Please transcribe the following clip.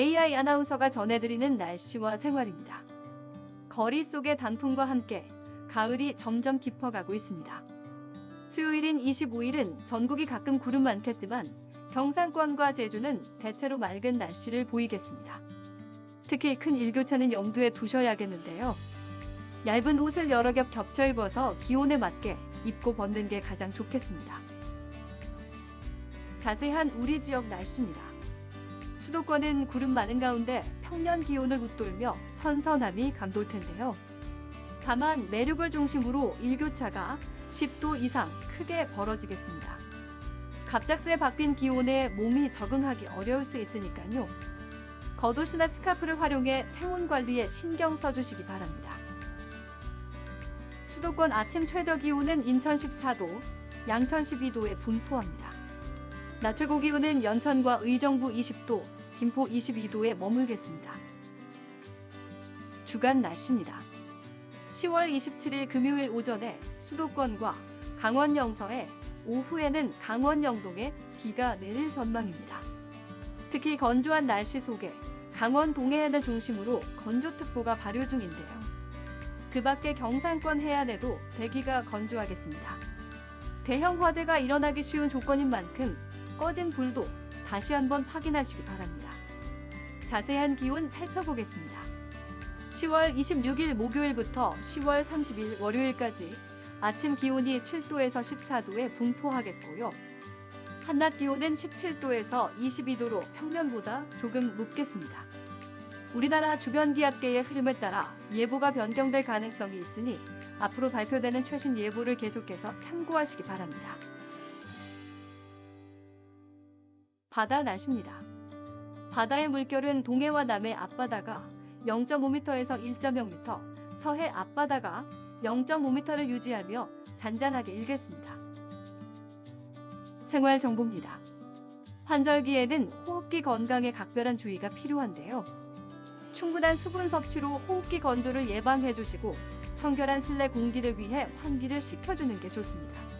이하이 아나운서가 전해드리는 날씨와 생활입니다. 거리 속의 단풍과 함께 가을이 점점 깊어가고 있습니다. 수요일인 25일은 전국이 가끔 구름 많겠지만 경상권과 제주는 대체로 맑은 날씨를 보이겠습니다. 특히 큰 일교차는 염두에 두셔야겠는데요. 얇은 옷을 여러 겹 겹쳐 입어서 기온에 맞게 입고 벗는 게 가장 좋겠습니다. 자세한 우리 지역 날씨입니다. 수도권은 구름 많은 가운데 평년 기온을 웃돌며 선선함이 감돌 텐데요. 다만 내륙을 중심으로 일교차가 10도 이상 크게 벌어지겠습니다. 갑작스레 바뀐 기온에 몸이 적응하기 어려울 수 있으니까요. 겉옷이나 스카프를 활용해 체온 관리에 신경 써주시기 바랍니다. 수도권 아침 최저 기온은 인천 14도, 양천 12도에 분포합니다. 낮 최고 기온은 연천과 의정부 20도, 김포 22도에 머물겠습니다. 주간 날씨입니다. 10월 27일 금요일 오전에 수도권과 강원 영서에 오후에는 강원 영동에 비가 내릴 전망입니다. 특히 건조한 날씨 속에 강원 동해안을 중심으로 건조특보가 발효 중인데요. 그 밖에 경상권 해안에도 대기가 건조하겠습니다. 대형 화재가 일어나기 쉬운 조건인 만큼 꺼진 불도 다시 한번 확인하시기 바랍니다. 자세한 기온 살펴보겠습니다. 10월 26일 목요일부터 10월 30일 월요일까지 아침 기온이 7도에서 14도에 분포하겠고요. 한낮 기온은 17도에서 22도로 평년보다 조금 높겠습니다. 우리나라 주변 기압계의 흐름에 따라 예보가 변경될 가능성이 있으니 앞으로 발표되는 최신 예보를 계속해서 참고하시기 바랍니다. 바다 날씨입니다. 바다의 물결은 동해와 남해 앞바다가 0.5m에서 1.0m, 서해 앞바다가 0.5m를 유지하며 잔잔하게 일겠습니다. 생활 정보입니다. 환절기에는 호흡기 건강에 각별한 주의가 필요한데요. 충분한 수분 섭취로 호흡기 건조를 예방해 주시고 청결한 실내 공기를 위해 환기를 시켜주는 게 좋습니다.